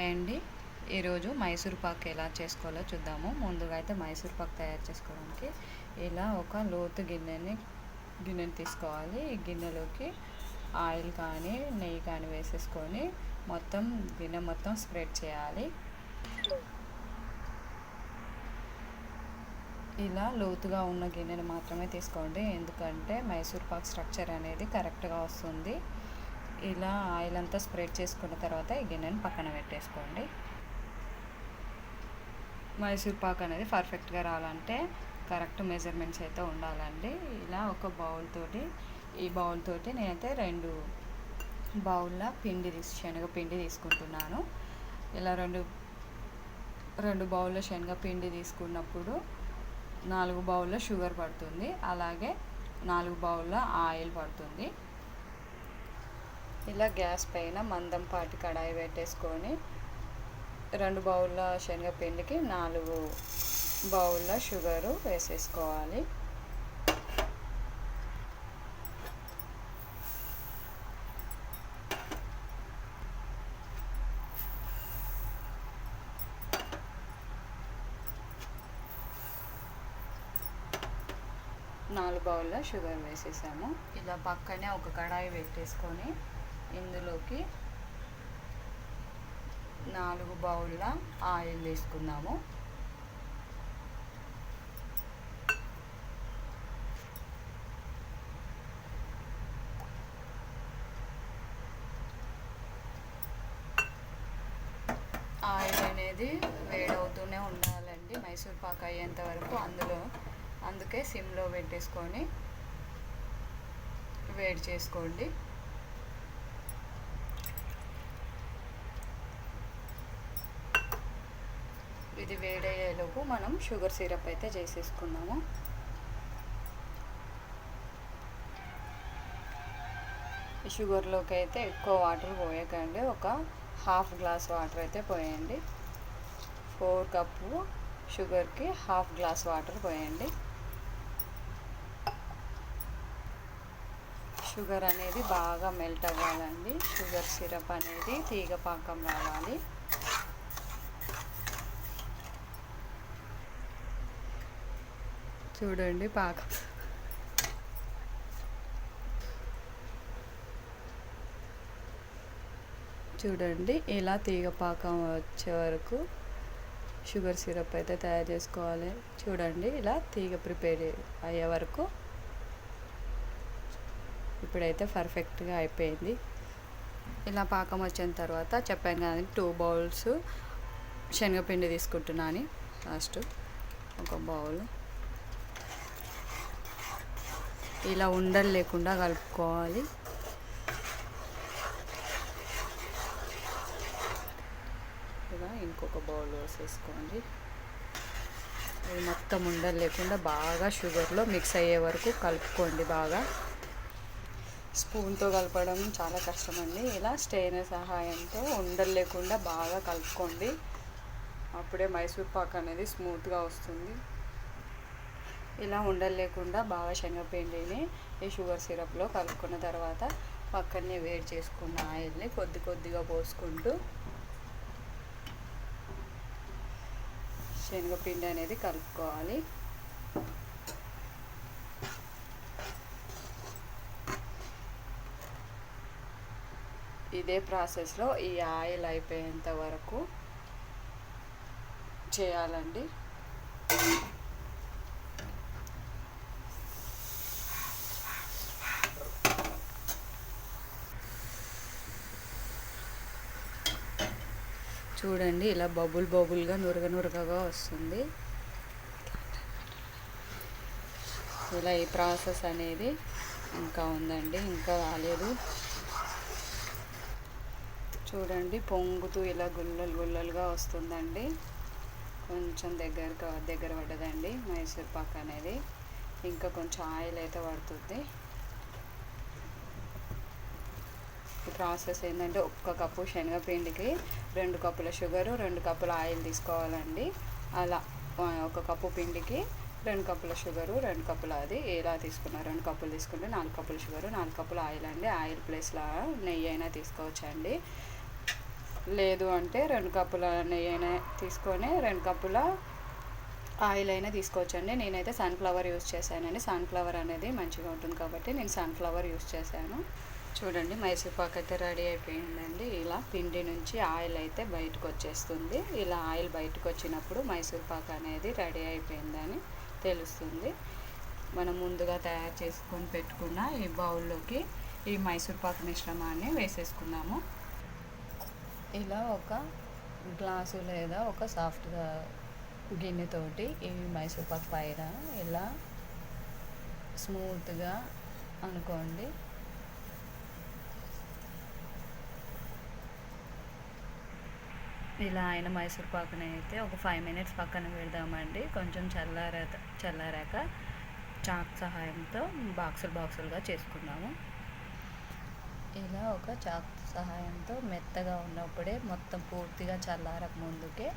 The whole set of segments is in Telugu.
హాయ్ అండి. ఈరోజు మైసూర్ పాక్ ఎలా చేసుకోవాలో చూద్దాము. ముందుగా అయితే మైసూర్ పాక్ తయారు చేసుకోవడానికి ఇలా ఒక లోతు గిన్నెని గిన్నెని తీసుకోవాలి. ఈ గిన్నెలోకి ఆయిల్ కానీ నెయ్యి కానీ వేసేసుకొని మొత్తం గిన్నె మొత్తం స్ప్రెడ్ చేయాలి. ఇలా లోతుగా ఉన్న గిన్నెను మాత్రమే తీసుకోండి. ఎందుకంటే మైసూర్ పాక్ స్ట్రక్చర్ అనేది కరెక్ట్గా వస్తుంది. ఇలా ఆయిల్ అంతా స్ప్రెడ్ చేసుకున్న తర్వాత ఈ గిన్నెను పక్కన పెట్టేసుకోండి. మైసూర్ పాక్ అనేది పర్ఫెక్ట్గా రావాలంటే కరెక్ట్ మెజర్మెంట్స్ అయితే ఉండాలండి. ఇలా ఒక బౌల్ తోటి ఈ బౌల్ తోటి నేనైతే రెండు బౌల్ల పిండి తీసి శనగ పిండి తీసుకుంటున్నాను. ఇలా రెండు రెండు బౌల్ల శనగ పిండి తీసుకున్నప్పుడు నాలుగు బౌల్ల షుగర్ పడుతుంది. అలాగే నాలుగు బౌల్ల ఆయిల్ పడుతుంది. ఇలా గ్యాస్ పైన మందం పాటి కడాయి పెట్టేసుకొని రెండు బౌళ్ళ శనగపిండికి నాలుగు బౌళ్ళ షుగరు వేసేసుకోవాలి. నాలుగు బౌల్లో షుగర్ వేసేసాము. ఇలా పక్కనే ఒక కడాయి పెట్టేసుకొని ఇందులోకి నాలుగు బౌళ్ళ ఆయిల్ తీసుకున్నాము ఆయిల్ అనేది వేడవుతూనే ఉండాలండి మైసూర్ పాక్ అయ్యేంత వరకు అందులో అందుకే సిమ్లో పెట్టేసుకొని వేడి చేసుకోండి. ఇది వేడయ్యేలోపు మనం షుగర్ సిరప్ అయితే చేసేసుకుందాము. షుగర్లోకి అయితే ఎక్కువ వాటర్ పోయకండి. ఒక హాఫ్ గ్లాస్ వాటర్ అయితే పోయండి. ఫోర్ కప్పు షుగర్కి హాఫ్ గ్లాస్ వాటర్ పోయండి. షుగర్ అనేది బాగా మెల్ట్ అవ్వాలండి. షుగర్ సిరప్ అనేది తీగ పాకం రావాలి. చూడండి పాకం. చూడండి ఇలా తీగ పాకం వచ్చే వరకు షుగర్ సిరప్ అయితే తయారు చేసుకోవాలి. చూడండి ఇలా తీగ ప్రిపేర్ అయ్యే వరకు ఇప్పుడైతే పర్ఫెక్ట్గా అయిపోయింది. ఇలా పాకం వచ్చిన తర్వాత చెప్పాను కానీ టూ బౌల్స్ శనగపిండి తీసుకుంటున్నాను ఫస్ట్ ఒక బౌల్. ఇలా ఉండలు లేకుండా కలుపుకోవాలి. ఇలా ఇంకొక బౌల్ వేసేసుకోండి. ఇది మొత్తం ఉండలు లేకుండా బాగా షుగర్లో మిక్స్ అయ్యే వరకు కలుపుకోండి బాగా. స్పూన్తో కలపడం చాలా కష్టమండి. ఇలా స్టెయిన్ సహాయంతో ఉండలు లేకుండా బాగా కలుపుకోండి. అప్పుడే మైసూర్ పాక్ అనేది స్మూత్గా వస్తుంది. ఇలా ఉండలు లేకుండా బాగా శనగపిండిని ఈ షుగర్ సిరప్లో కలుపుకున్న తర్వాత పక్కనే వేడి చేసుకున్న ఆయిల్ని కొద్ది కొద్దిగా పోసుకుంటూ శనగపిండి అనేది కలుపుకోవాలి. ఇదే ప్రాసెస్లో ఈ ఆయిల్ అయిపోయేంత వరకు చేయాలండి. చూడండి ఇలా బబుల్ బబుల్గా నురగ నురగగా వస్తుంది. ఇలా ఈ ప్రాసెస్ అనేది ఇంకా ఉందండి ఇంకా రాలేదు. చూడండి పొంగుతూ ఇలా గుల్లలు గుల్లలుగా వస్తుందండి. కొంచెం దగ్గర దగ్గర పడ్డదండి మైసూర్ పాక్ అనేది. ఇంకా కొంచెం ఆయిల్ అయితే పడుతుంది ఈ ప్రాసెస్ ఏంటంటే ఒక్క కప్పు శనగపిండికి రెండు కప్పుల షుగరు రెండు కప్పుల ఆయిల్ తీసుకోవాలండి. అలా ఒక కప్పు పిండికి రెండు కప్పుల షుగరు రెండు కప్పుల అది ఎలా తీసుకున్నారు రెండు కప్పులు తీసుకుంటే నాలుగు కప్పుల షుగరు నాలుగు కప్పుల ఆయిల్ అండి. ఆయిల్ ప్లేస్లో నెయ్యి అయినా తీసుకోవచ్చండి. లేదు అంటే రెండు కప్పుల నెయ్యి అయినా తీసుకొని రెండు కప్పుల ఆయిల్ అయినా తీసుకోవచ్చండి. నేనైతే సన్ఫ్లవర్ యూస్ చేశానండి. సన్ఫ్లవర్ అనేది మంచిగా ఉంటుంది కాబట్టి నేను సన్ఫ్లవర్ యూస్ చేశాను. చూడండి మైసూర్ పాక్ అయితే రెడీ అయిపోయిందండి. ఇలా పిండి నుంచి ఆయిల్ అయితే బయటకు వచ్చేస్తుంది. ఇలా ఆయిల్ బయటకు వచ్చినప్పుడు మైసూర్ పాక్ అనేది రెడీ అయిపోయిందని తెలుస్తుంది. మనం ముందుగా తయారు చేసుకొని పెట్టుకున్న ఈ బౌల్లోకి ఈ మైసూర్ పాక్ మిశ్రమాన్ని వేసేసుకున్నాము ఇలా ఒక గ్లాసు లేదా ఒక సాఫ్ట్గా గిన్నెతోటి ఈ మైసూర్ పాక్ పైన ఇలా స్మూత్గా అనుకోండి. ఇలా ఆయన మైసూర్ పాకుని అయితే ఒక ఫైవ్ మినిట్స్ పక్కన పెడదామండి. కొంచెం చల్లార చల్లారాక చాక్ సహాయంతో బాక్సులు బాక్సులుగా చేసుకున్నాము ఇలా ఒక చాక్ సహాయంతో మెత్తగా ఉన్నప్పుడే మొత్తం పూర్తిగా చల్లారక ముందుకే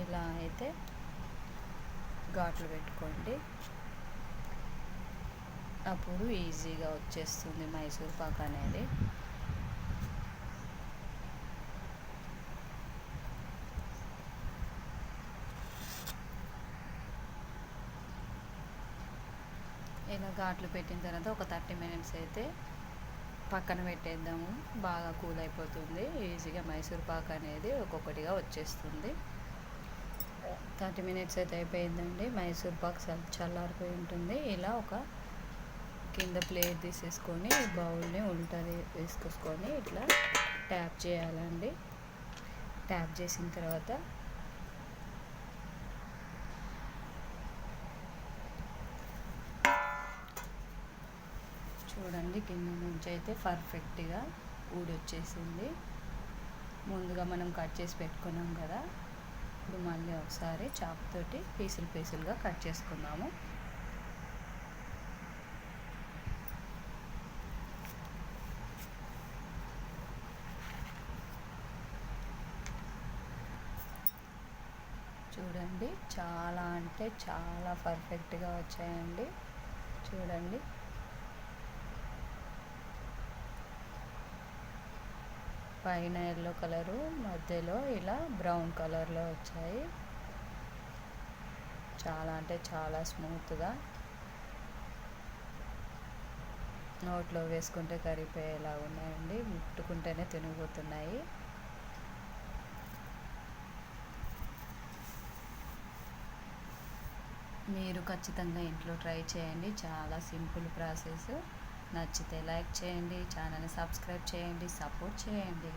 ఇలా అయితే ఘాట్లు పెట్టుకోండి. అప్పుడు ఈజీగా వచ్చేస్తుంది మైసూర్ పాక్ అనేది. ఇలా ఘాట్లు పెట్టిన తర్వాత ఒక థర్టీ మినిట్స్ అయితే పక్కన పెట్టేద్దాము. బాగా కూల్ అయిపోతుంది. ఈజీగా మైసూర్ పాక్ అనేది ఒక్కొక్కటిగా వచ్చేస్తుంది. థర్టీ మినిట్స్ అయితే అయిపోయిందండి. మైసూర్ పాక్ చల్లారిపోయి ఉంటుంది. ఇలా ఒక కింద ప్లేట్ తీసేసుకొని బౌల్ని ఉంటుంది వేసుకొని ఇట్లా ట్యాప్ చేయాలండి. ట్యాప్ చేసిన తర్వాత చూడండి కింద నుంచి అయితే పర్ఫెక్ట్గా ఊడొచ్చేసింది. ముందుగా మనం కట్ చేసి పెట్టుకున్నాం కదా ఇప్పుడు మళ్ళీ ఒకసారి చాప్ తోటి పీసులు పీసులుగా కట్ చేసుకుందాము. చూడండి చాలా అంటే చాలా పర్ఫెక్ట్గా వచ్చాయండి. చూడండి పైన ఎల్లో కలరు మధ్యలో ఇలా బ్రౌన్ కలర్లో వచ్చాయి. చాలా అంటే చాలా స్మూత్గా. నోట్లో వేసుకుంటే కరిగిపోయేలా ఉన్నాయండి. ముట్టుకుంటేనే తినిగిపోతున్నాయి. మీరు ఖచ్చితంగా ఇంట్లో ట్రై చేయండి. చాలా సింపుల్ ప్రాసెస్. నచ్చితే లైక్ చేయండి ఛానల్ని సబ్స్క్రైబ్ చేయండి సపోర్ట్ చేయండి.